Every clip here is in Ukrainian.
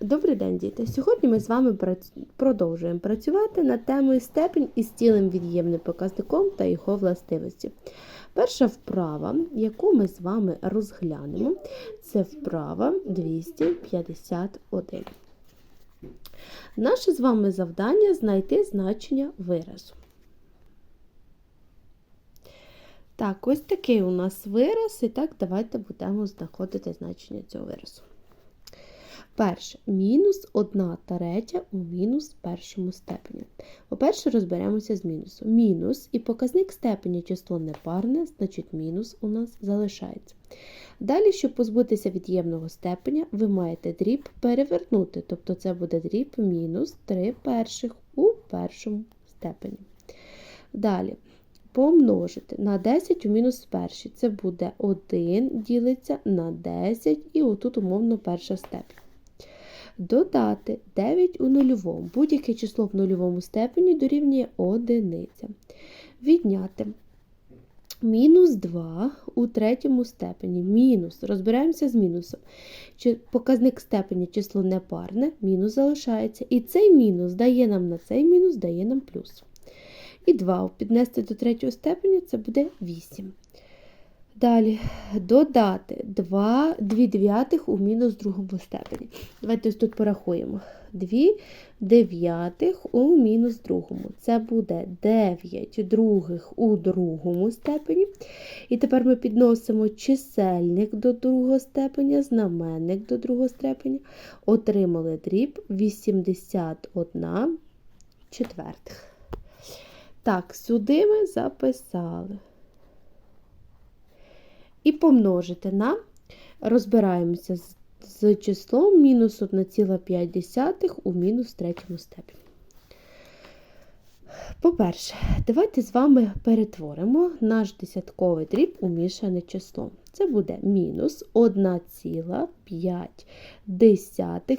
Добрий день, діти! Сьогодні ми з вами продовжуємо працювати над темою степень із цілим від'ємним показником та його властивості. Перша вправа, яку ми з вами розглянемо, це вправа 251. Наше з вами завдання знайти значення виразу. Так, ось такий у нас вираз, і так давайте будемо знаходити значення цього виразу. Перше, мінус 1 третя у мінус першому степені. По-перше, розберемося з мінусом. Мінус і показник степені число непарне, значить мінус у нас залишається. Далі, щоб позбутися від'ємного степеня, ви маєте дріб перевернути, тобто це буде дріб мінус 3 перших у першому степені. Далі. Помножити на 10 у мінус перший. Це буде 1 ділиться на 10, і отут умовно перша степень. Додати 9 у нульовому. Будь-яке число в нульовому степені дорівнює одиниця. Відняти мінус 2 у третьому степені. Мінус. Розбираємося з мінусом. Показник степені число непарне, мінус залишається. І цей мінус дає нам на цей мінус, дає нам плюс. І 2 піднести до третього степеня це буде 8. Далі додати 2, 2 дев'ятих у мінус другому степені. Давайте ось тут порахуємо. 2 дев'ятих у мінус другому. Це буде 9 других у другому степені. І тепер ми підносимо чисельник до другого степеня, знаменник до другого степеня. Отримали дріб 81 четвертих. Так, сюди ми записали. І помножити на, розбираємося з, з числом мінус 1,5 у мінус третьому степені. По-перше, давайте з вами перетворимо наш десятковий дріб у мішане число. Це буде мінус 1,5,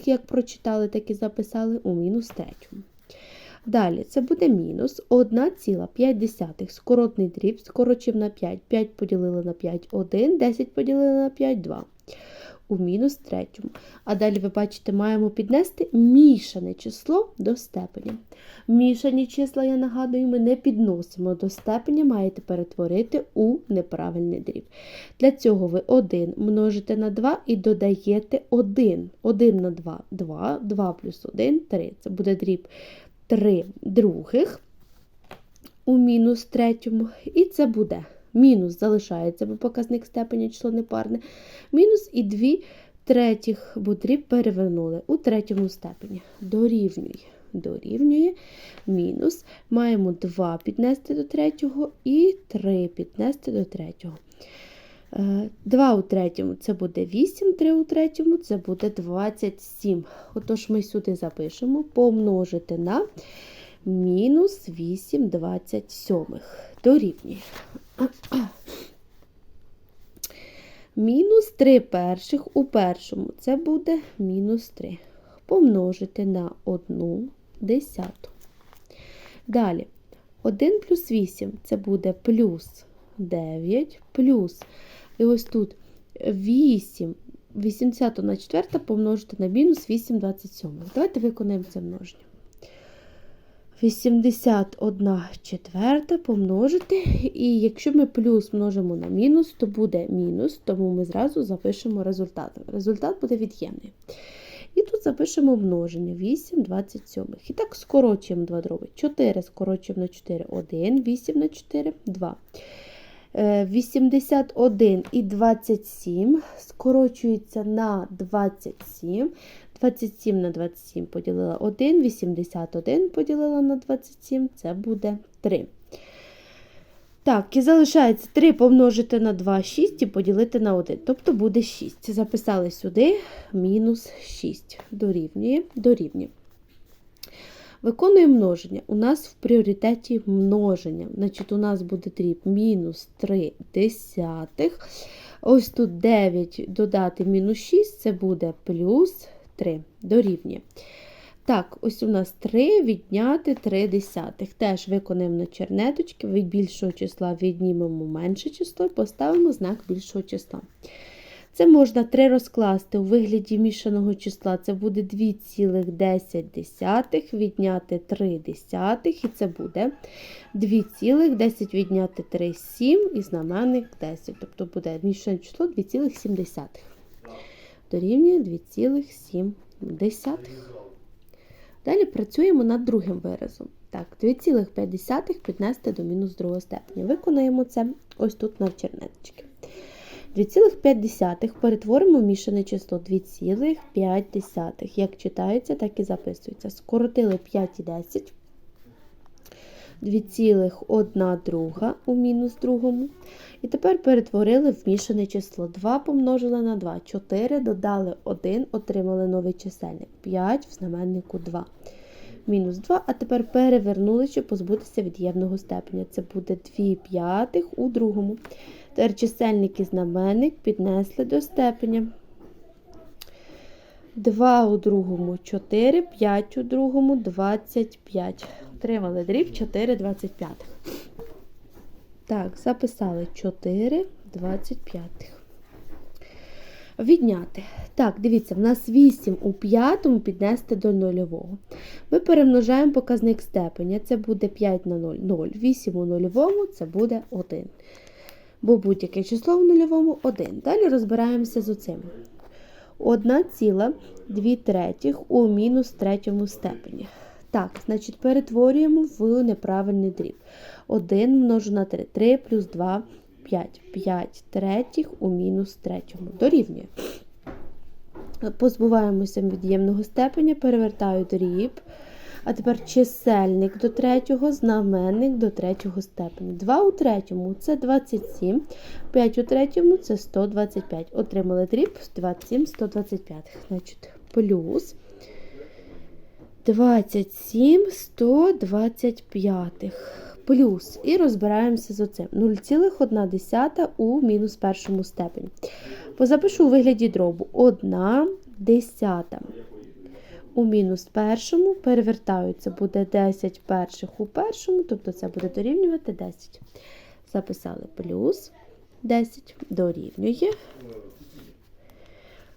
як прочитали, так і записали у мінус третьому. Далі це буде мінус 1,5. Скоротний дріб скорочив на 5. 5 поділили на 5 1, 10 поділили на 5 2. У мінус третьому. А далі, ви бачите, маємо піднести мішане число до степеня. Мішані числа, я нагадую, ми не підносимо до степеня, маєте перетворити у неправильний дріб. Для цього ви 1 множите на 2 і додаєте 1. 1 на 2 2, 2 плюс 1 3. Це буде дріб 3 других у мінус третьому, і це буде мінус залишається, бо показник степені число непарне, мінус і 2 третіх, бо перевернули у третьому степені. Дорівнює. Дорівнює мінус. Маємо 2 піднести до третього і 3 піднести до третього. 2 у третьому це буде 8, 3 у третьому це буде 27. Отож, ми сюди запишемо помножити на мінус 8 27. Дорівнює. Мінус 3 перших у першому це буде мінус 3. Помножити на 1 десяту. Далі 1 плюс 8 це буде плюс 9 плюс. І ось тут 8, 80 на 4 помножити на мінус 8 27. Давайте виконаємо це множення. 81 четверта помножити. І якщо ми плюс множимо на мінус, то буде мінус, тому ми зразу запишемо результат. Результат буде від'ємний. І тут запишемо множення 8 27. І так скорочуємо 2 дроби. 4 скорочуємо на 4 1, 8 на 4 2. 81 і 27 скорочується на 27. 27 на 27 поділила 1, 81 поділила на 27, це буде 3. Так, і залишається 3 помножити на 2, 6 і поділити на 1. Тобто буде 6. Записали сюди мінус 6. Дорівнює, дорівнює. Виконуємо множення. У нас в пріоритеті множення. Значить, у нас буде дріб мінус 3 десятих. Ось тут 9 додати мінус 6, це буде плюс 3 дорівнює. Так, ось у нас 3 відняти 3 десятих. Теж виконаємо на чернеточки, від більшого числа віднімемо менше число і поставимо знак більшого числа. Це можна 3 розкласти у вигляді мішаного числа. Це буде 2,10 відняти 3 десятих, і це буде 2,10 відняти 3 7 і знаменник 10. Тобто буде мішане число 2,7. Дорівнює 2,7. Далі працюємо над другим виразом. Так, 2,5 піднести до мінус другого степеня. Виконаємо це ось тут на чернеточки. 2,5 перетворимо в мішане число 2,5. Як читається, так і записується. Скоротили 5 і 10. 2,1 друга у мінус другому. І тепер перетворили в мішане число. 2 помножили на 2. 4 додали 1, отримали новий чисельник. 5 в знаменнику 2. Мінус 2, а тепер перевернули, щоб позбутися від'ємного степеня. Це буде 2 п'ятих у другому. Тепер і знаменник піднесли до степеня. 2 у другому 4, 5 у другому 25. Отримали дріб 4 25. Так, записали 4 25. Відняти. Так, дивіться, в нас 8 у п'ятому піднести до нульового. Ми перемножаємо показник степеня. Це буде 5 на 0, 0. 8 у нульовому це буде 1. Бо будь-яке число в нульовому 1. Далі розбираємося з оцим. 1,2 третіх у мінус третьому степені. Так, значить, перетворюємо в неправильний дріб. 1 множу на 3. 3 плюс 2 5. 5 третіх у мінус третьому. Дорівнює. Позбуваємося від'ємного степеня, перевертаю дріб. А тепер чисельник до третього, знаменник до третього степеня. 2 у третьому це 27, 5 у третьому це 125. Отримали дріб 27, 125. Значить, плюс 27, 125. Плюс. І розбираємося з оцим. 0,1 у мінус першому степені. Позапишу у вигляді дробу 1 десята. У мінус першому перевертаю, це буде 10 перших у першому, тобто це буде дорівнювати 10. Записали плюс 10 дорівнює.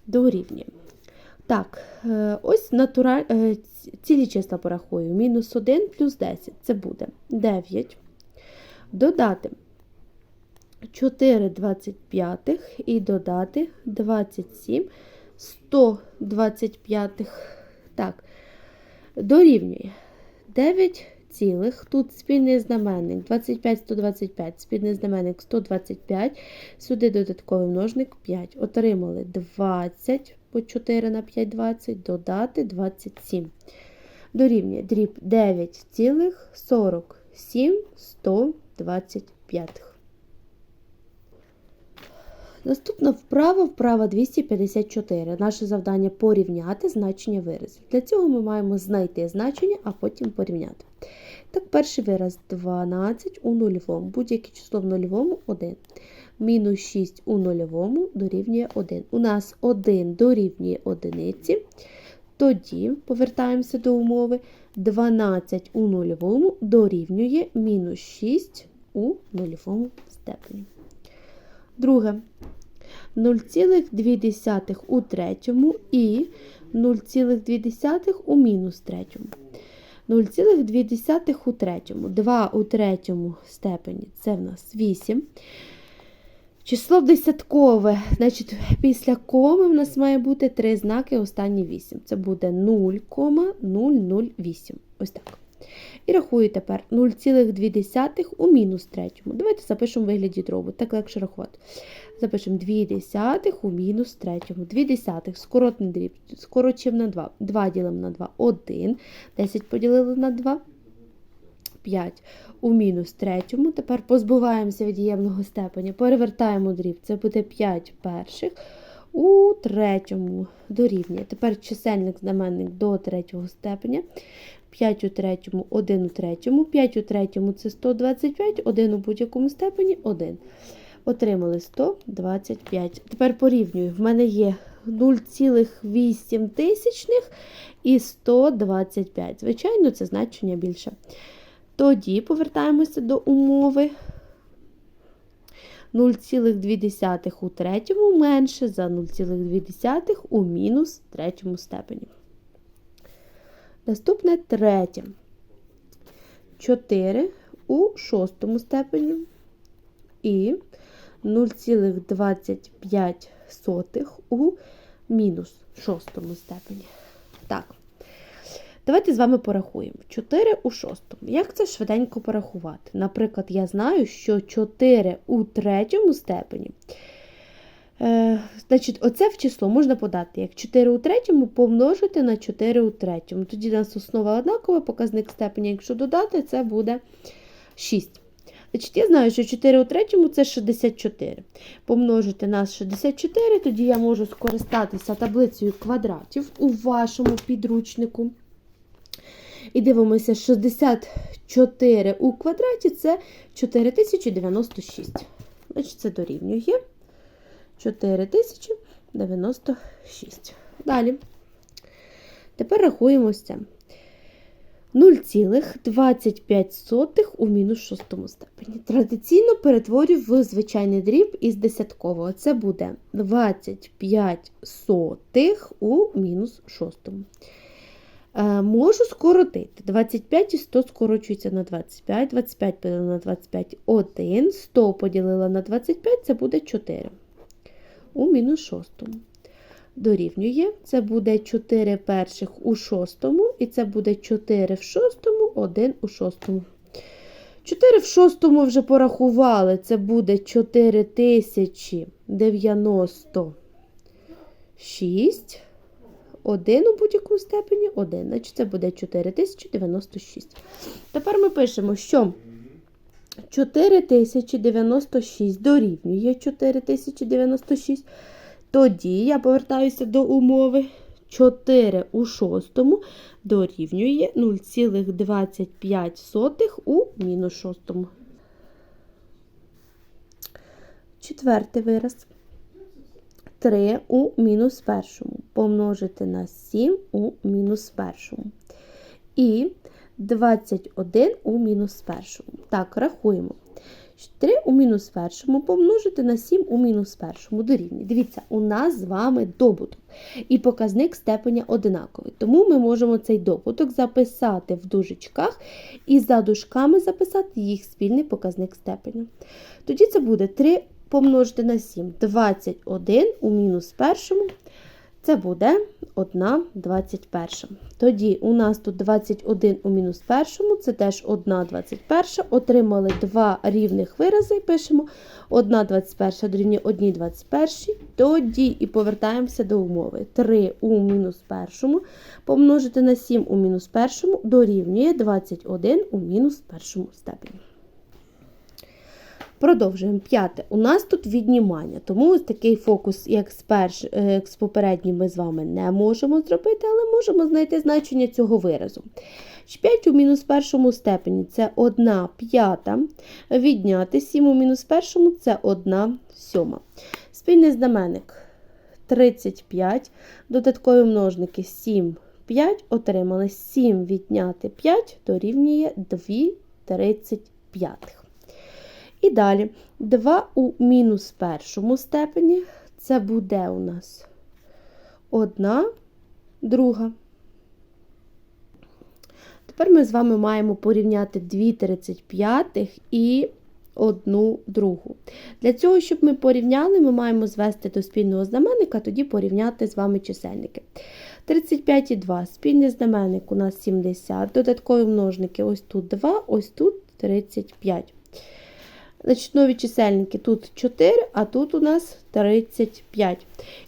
Дорівнює. Так, е, ось натураль... е, цілі числа порахую. Мінус 1 плюс 10. Це буде 9. Додати 4 25 і додати 27 125. Так, дорівнює 9 цілих. Тут спільний знаменник 25, 125, спільний знаменник 125. Сюди додатковий множник 5. Отримали 20 по 4 на 5, 20, додати 27. Дорівнює дріб 9 цілих 47 125. Наступна вправа, вправа 254. Наше завдання порівняти значення виразів. Для цього ми маємо знайти значення, а потім порівняти. Так, перший вираз 12 у нульовому. Будь-яке число в нульовому 1. Мінус 6 у нульовому дорівнює 1. У нас 1 дорівнює одиниці. Тоді повертаємося до умови. 12 у нульовому дорівнює мінус 6 у нульовому степені. Друге. 0,2 у третьому і 0,2 у мінус третьому. 0,2 у третьому. 2 у третьому степені це в нас 8. Число десяткове, значить, після коми в нас має бути три знаки, останні 8. Це буде 0,008. Ось так. І рахую тепер 0,2 у мінус третьому. Давайте запишемо вигляді дробу, так легше рахувати. Запишемо 2 десятих у мінус третьому. 2 десятих, скоротний дріб, скорочив на 2. 2 ділимо на 2, 1. 10 поділили на 2. 5 у мінус третьому. Тепер позбуваємося від ємного степеня. Перевертаємо дріб. Це буде 5 перших у третьому дорівнює. Тепер чисельник знаменник до третього степеня. 5 у третьому, 1 у третьому. 5 у третьому це 125, 1 у будь-якому степені 1. Отримали 125. Тепер порівнюю. В мене є 0,8 тисячних і 125. Звичайно, це значення більше. Тоді повертаємося до умови. 0,2 у третьому менше за 0,2 у мінус третьому степені. Наступне третє. 4 у шостому степені і 0,25 у мінус шостому степені. Так. Давайте з вами порахуємо. 4 у шостому. Як це швиденько порахувати? Наприклад, я знаю, що 4 у третьому степені. Е, значить, оце в число можна подати як 4 у третьому помножити на 4 у третьому. Тоді у нас основа однакова, показник степені, якщо додати, це буде 6. Значить, Я знаю, що 4 у третьому це 64. Помножити на 64, тоді я можу скористатися таблицею квадратів у вашому підручнику. І дивимося, 64 у квадраті це 4096. Значить, це дорівнює 4096. Далі. Тепер рахуємо це. 0,25 у мінус шостому степені. Традиційно перетворюю в звичайний дріб із десяткового. Це буде 25 сотих у мінус шостому. Е, можу скоротити. 25 і 100 скорочується на 25, 25 поділила на 25 1, 100 поділила на 25, це буде 4 у мінус шостому. Дорівнює, це буде 4 перших у шостому, і це буде 4 в шостому, 1 у шостому. 4 в шостому вже порахували, це буде 4096. 1 у будь-якому степені 1. Значить, це буде 4096. Тепер ми пишемо, що 4096 дорівнює 4096. Тоді я повертаюся до умови. 4 у шостому дорівнює 0,25 у мінус шостому. Четвертий вираз. 3 у мінус першому помножити на 7 у мінус першому. І 21 у мінус першому. Так, рахуємо. 3 у мінус першому помножити на 7 у мінус першому дорівнює. Дивіться, у нас з вами добуток. І показник степеня одинаковий. Тому ми можемо цей добуток записати в дужечках і за дужками записати їх спільний показник степеня. Тоді це буде 3 помножити на 7, 21 у мінус першому. Це буде 1 21. Тоді у нас тут 21 у мінус першому, це теж 1 21. Отримали два рівних вирази пишемо 1 21 дорівнює 1 21. Тоді і повертаємося до умови. 3 у мінус першому помножити на 7 у мінус першому дорівнює 21 у мінус першому степені. Продовжуємо. П'яте. У нас тут віднімання, тому ось такий фокус, як з, перш, е, як з попереднім, ми з вами не можемо зробити, але можемо знайти значення цього виразу. 5 у мінус першому степені це 1 п'ята. Відняти 7 у мінус першому це 1 сьома. Спільний знаменник 35. Додаткові множники 7, 5. Отримали 7 відняти 5 дорівнює 2 35. І далі 2 у мінус першому степені це буде у нас одна друга. Тепер ми з вами маємо порівняти 2 35 і одну другу. Для цього, щоб ми порівняли, ми маємо звести до спільного знаменника, тоді порівняти з вами чисельники. 35 і 2. Спільний знаменник у нас 70. Додаткові множники ось тут 2, ось тут 35. Значить, нові чисельники тут 4, а тут у нас 35.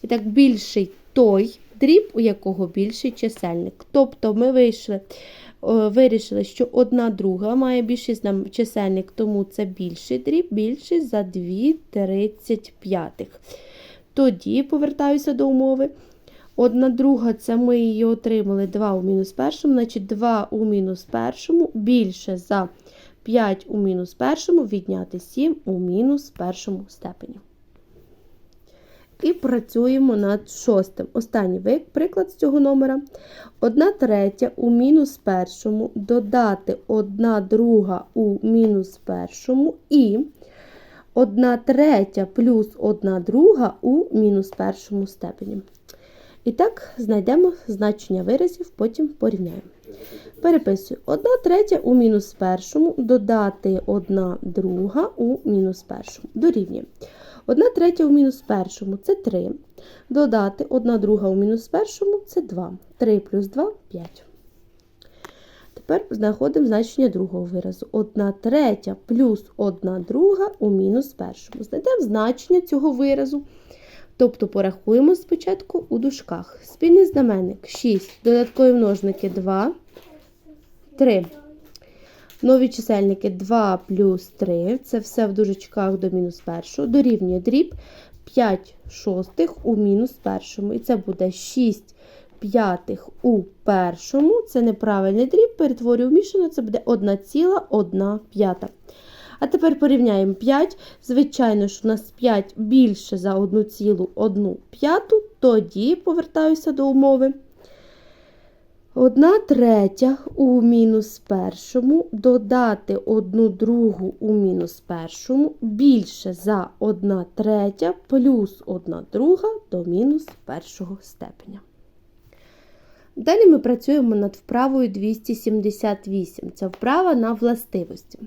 І так, більший той дріб, у якого більший чисельник. Тобто ми вийшли, вирішили, що одна друга має більший чисельник, тому це більший дріб, більший за 2 35. Тоді повертаюся до умови. Одна друга, це ми її отримали 2 у мінус першому, значить 2 у мінус першому більше за 5 у мінус першому відняти 7 у мінус першому степені. І працюємо над шостим. Останній приклад з цього номера. 1 третя у мінус першому додати 1 друга у мінус першому і 1 третя плюс 1 друга у мінус першому степені. І так, знайдемо значення виразів, потім порівняємо. Переписую 1 третя у мінус першому, додати 1 друга у мінус першому. Дорівнює. 1 третя у мінус першому це 3. Додати 1 друга у мінус першому це 2. 3 плюс 2 5. Тепер знаходимо значення другого виразу. 1 третя плюс 1 друга у мінус першому. Знайдемо значення цього виразу. Тобто порахуємо спочатку у дужках. Спільний знаменник 6, додаткові множники 2, 3. Нові чисельники 2 плюс 3. Це все в дужечках до мінус першого. Дорівнює дріб 5 шостих у мінус першому. І це буде 6 п'ятих у першому. Це неправильний дріб, перетворюю мішано, це буде 1,1 п'ята. А тепер порівняємо 5. Звичайно, що у нас 5 більше за 1,1 п'яту, тоді повертаюся до умови. 1 третя у мінус першому, додати 1 другу у мінус першому, більше за 1 третя плюс 1 друга до мінус першого степеня. Далі ми працюємо над вправою 278. Це вправа на властивості.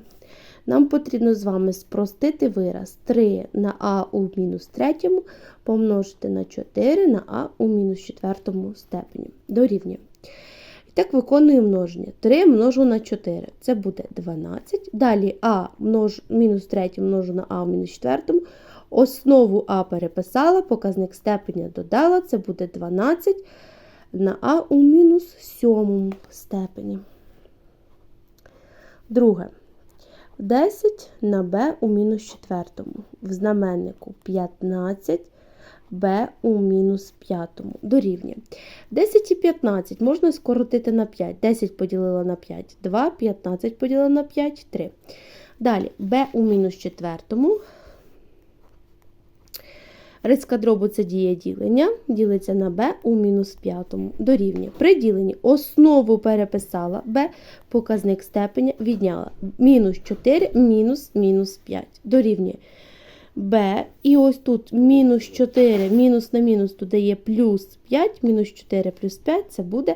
Нам потрібно з вами спростити вираз 3 на а у мінус третьому помножити на 4 на а у мінус четвертому степені. Дорівнює. І так виконуємо множення. 3 множу на 4. Це буде 12. Далі а множ, мінус 3 множу на а у мінус четвертому. Основу а переписала, показник степеня додала, це буде 12 на а у мінус сьомому степені. Друге. 10 на b у мінус четвертому. В знаменнику 15 b у мінус п'ятому. Дорівнює. 10 і 15 можна скоротити на 5. 10 поділила на 5, 2, 15 поділила на 5, 3. Далі b у мінус четвертому. Рицька дробу це дія ділення, ділиться на b у мінус п'ятому. Дорівнює. При діленні основу переписала b, показник степеня відняла. Мінус 4, мінус мінус 5. Дорівнює b. І ось тут мінус 4, мінус на мінус тут дає плюс 5, мінус 4 плюс 5 це буде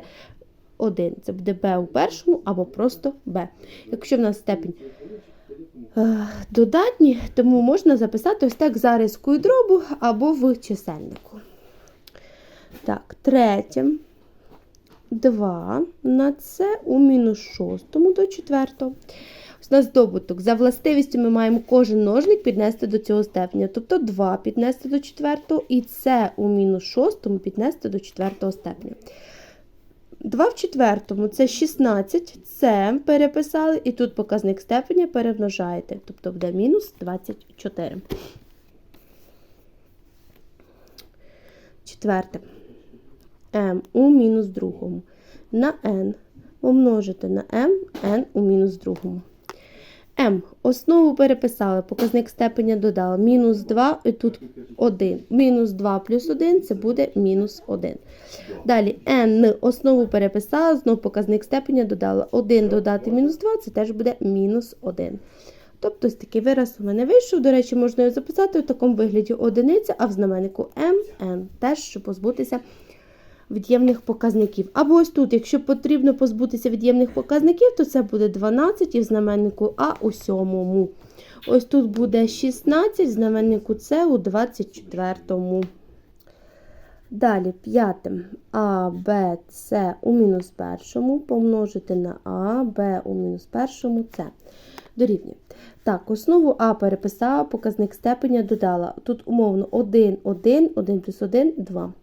1. Це буде b у першому або просто b. Якщо в нас степень додатні, тому можна записати ось так за рискою дробу або в чисельнику. Так, третє. 2 на це у мінус шостому до четвертого. Ось на здобуток. За властивістю ми маємо кожен ножник піднести до цього степеня. Тобто 2 піднести до четвертого і це у мінус шостому піднести до четвертого степеня. 2 в четвертому це 16, це переписали, і тут показник степеня перемножаєте. Тобто буде мінус 24. Четверте. m у мінус другому. На n помножити на m, n у мінус другому. M. Основу переписали, показник степеня додали. Мінус 2 і тут 1. Мінус 2 плюс 1 це буде мінус 1. Далі n основу переписала, знову показник степеня додала. 1 додати мінус 2 це теж буде мінус 1. Тобто ось такий вираз у мене вийшов. До речі, можна його записати у такому вигляді одиниця, а в знаменнику mn, теж щоб позбутися від'ємних показників. Або ось тут, якщо потрібно позбутися від'ємних показників, то це буде 12 і в знаменнику А у сьомому. Ось тут буде 16, в знаменнику С у 24. Далі п'яте А, Б, С у мінус першому помножити на А, Б у мінус першому С. Дорівнює. Так, основу А переписала, показник степеня додала. Тут умовно 1, 1, 1 плюс 1, 2.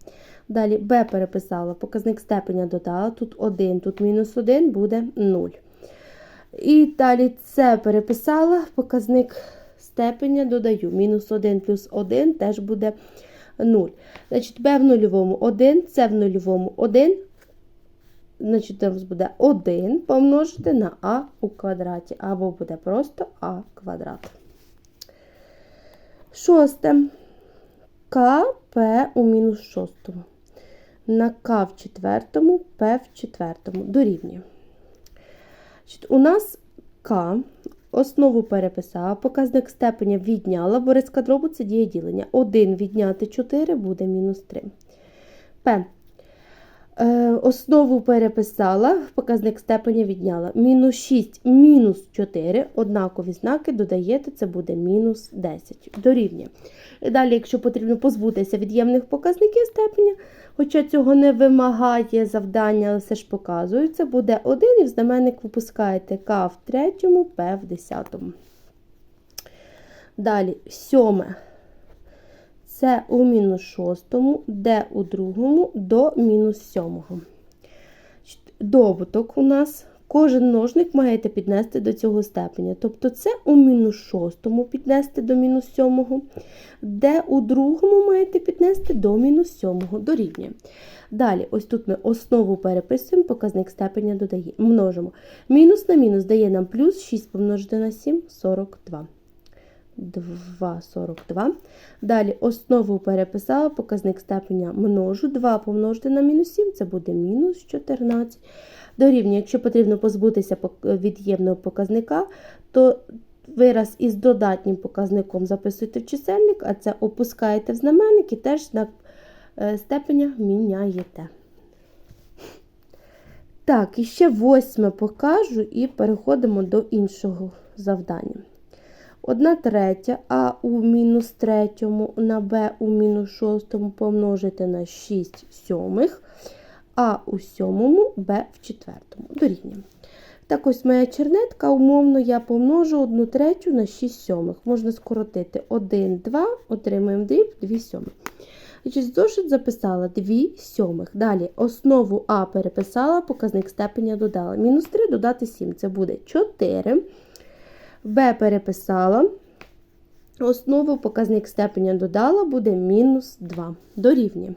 Далі b переписала, показник степеня додала. Тут 1, тут мінус 1 буде 0. І далі c переписала, показник степеня додаю. Мінус 1 плюс 1 теж буде 0. Значить, b в нульовому 1, c в нульовому 1. Значить, у нас буде 1 помножити на а у квадраті. Або буде просто а квадрат. Шосте. К, П у мінус шостому. На К в четвертому, П в четвертому. Дорівнює. У нас К Основу переписала, показник степеня відняла, бо риска дробу це діє ділення. 1 відняти 4 буде мінус 3. П. Е, основу переписала, показник степеня відняла. Мінус 6, мінус 4, однакові знаки додаєте, це буде мінус 10. Дорівнює. Далі, якщо потрібно позбутися від'ємних показників степеня, хоча цього не вимагає завдання, але все ж показую, це буде 1 і в знаменник випускаєте К в третьому, П в десятому. Далі, сьоме. Це у мінус шостому, Д у другому до мінус сьомого. Добуток у нас. Кожен множник маєте піднести до цього степеня. Тобто це у мінус шостому піднести до мінус сьомого, де у другому маєте піднести до мінус сьомого дорівнює. Далі, ось тут ми основу переписуємо, показник степеня додає, множимо. Мінус на мінус дає нам плюс 6 помножити на 7 42. 2,42. Далі основу переписала, показник степеня множу. 2 помножити на мінус 7, це буде мінус 14. Дорівнює, якщо потрібно позбутися від'ємного показника, то вираз із додатнім показником записуєте в чисельник, а це опускаєте в знаменник і теж знак степеня міняєте. Так, і ще восьме покажу і переходимо до іншого завдання. 1 третя а у мінус третьому на b у мінус шостому помножити на 6 сьомих, а у сьомому b в четвертому. Дорівнюємо. Так ось моя чернетка, умовно, я помножу 1 третю на 6 сьомих. Можна скоротити 1, 2, отримуємо дріб 2 сьомих. Значить, Зошит записала 2 сьомих. Далі основу А переписала, показник степеня додала. Мінус 3 додати 7, це буде 4. Б переписала. Основу показник степеня додала, буде мінус 2. Дорівнює.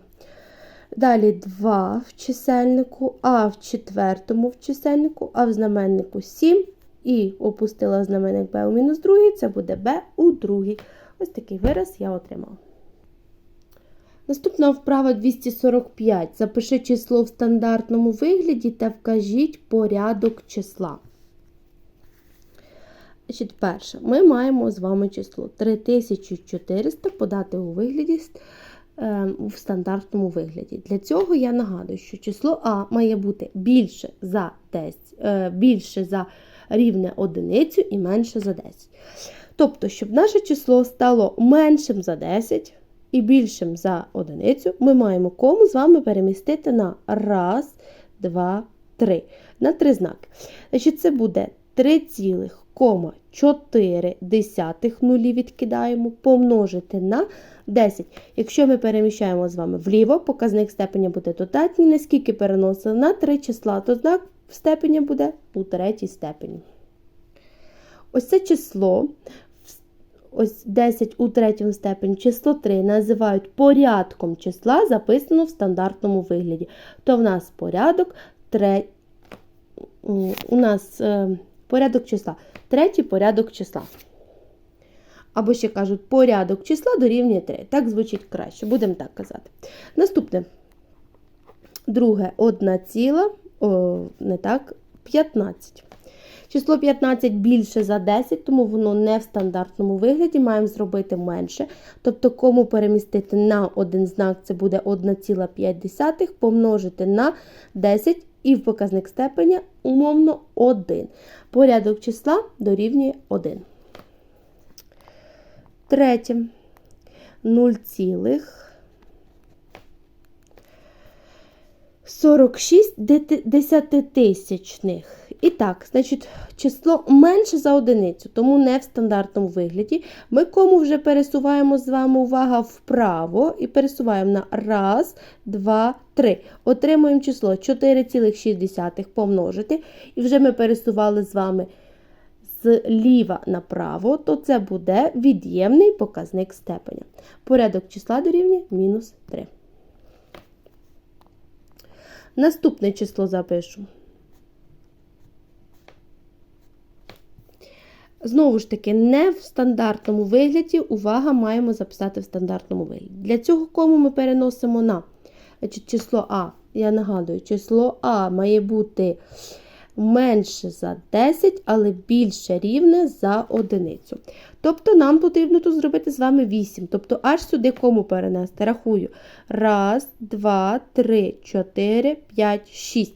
Далі 2 в чисельнику, А в четвертому в чисельнику, А в знаменнику 7. І опустила знаменник Б у мінус 2, це буде Б у другій. Ось такий вираз я отримала. Наступна вправа 245. Запиши число в стандартному вигляді та вкажіть порядок числа. Значить, перше, ми маємо з вами число 3400 подати у вигляді е, в стандартному вигляді. Для цього я нагадую, що число А має бути більше за 10, е, більше за рівне одиницю і менше за 10. Тобто, щоб наше число стало меншим за 10 і більшим за одиницю, ми маємо кому з вами перемістити на раз, два, три. На три знаки. Значить, Це буде 3,4 нулі відкидаємо, помножити на 10. Якщо ми переміщаємо з вами вліво, показник степеня буде додатній, наскільки переносили на 3 числа, то знак степеня буде у третій степені. Ось це число, ось 10 у третьому степені, число 3 називають порядком числа, записано в стандартному вигляді. То в нас порядок 3, у нас порядок числа. Третій порядок числа. Або ще кажуть, порядок числа дорівнює 3. Так звучить краще, будемо так казати. Наступне. Друге, 1 ціла, о, не так, 15. Число 15 більше за 10, тому воно не в стандартному вигляді, маємо зробити менше. Тобто, кому перемістити на один знак, це буде 1,5 помножити на 10 і в показник степеня умовно 1. Порядок числа дорівнює 1. Третє. 0, 46 десятитисячних. І так, значить, число менше за одиницю, тому не в стандартному вигляді. Ми кому вже пересуваємо з вами увага вправо і пересуваємо на раз, два, три. Отримуємо число 4,6 помножити. І вже ми пересували з вами зліва направо, то це буде від'ємний показник степеня. Порядок числа дорівнює мінус 3. Наступне число запишу. Знову ж таки, не в стандартному вигляді, увага, маємо записати в стандартному вигляді. Для цього кому ми переносимо на число А. Я нагадую, число А має бути менше за 10, але більше рівне за одиницю. Тобто нам потрібно тут зробити з вами 8. Тобто аж сюди кому перенести. Рахую. Раз, два, три, чотири, п'ять, шість.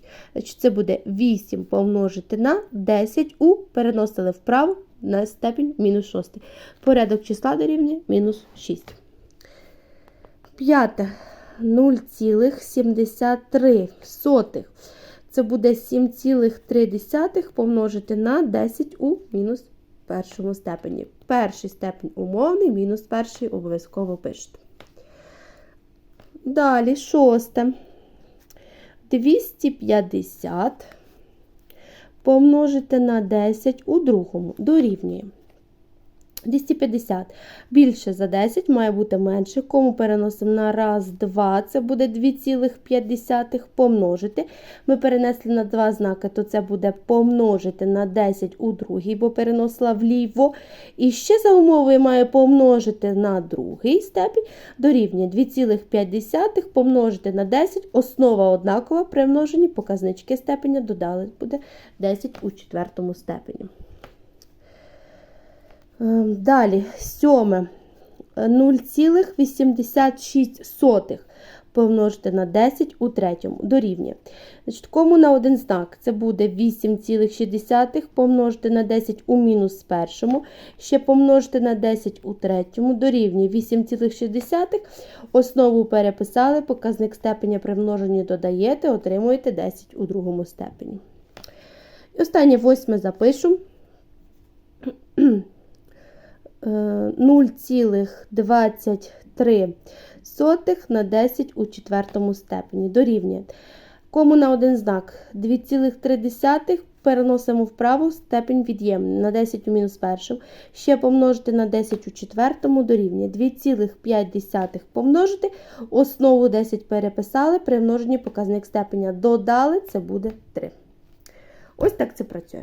Це буде 8 помножити на 10 у переносили вправо на степінь мінус 6. Порядок числа дорівнює мінус 6. П'яте. 0,73. Це буде 7,3 помножити на 10 у мінус першому степені. Перший степень умовний, мінус перший обов'язково пишете. Далі, шосте. 250 помножити на 10 у другому дорівнює. 250 більше за 10 має бути менше. Кому переносимо на раз, 2, це буде 2,5 помножити. Ми перенесли на два знаки, то це буде помножити на 10 у другий, бо переносила вліво. І ще за умовою має помножити на другий степінь, дорівнює 2,5 помножити на 10, основа однакова, при множенні показнички степеня додали, буде 10 у четвертому степені. Ем, Далі, сьоме 0,86 помножити на 10 у третьому дорівнює. Значить, кому на один знак це буде 8,6 помножити на 10 у мінус першому, ще помножити на 10 у третьому дорівнює 8,6. Основу переписали, показник степеня при множенні додаєте, отримуєте 10 у другому степені. І останнє восьме запишу. 0,23 на 10 у четвертому степені. Дорівнює. Кому на один знак 2,3 переносимо вправо степень від'ємний на 10 у мінус першому. Ще помножити на 10 у четвертому дорівнює 2,5 помножити. Основу 10 переписали, при множенні показник степеня додали, це буде 3. Ось так це працює.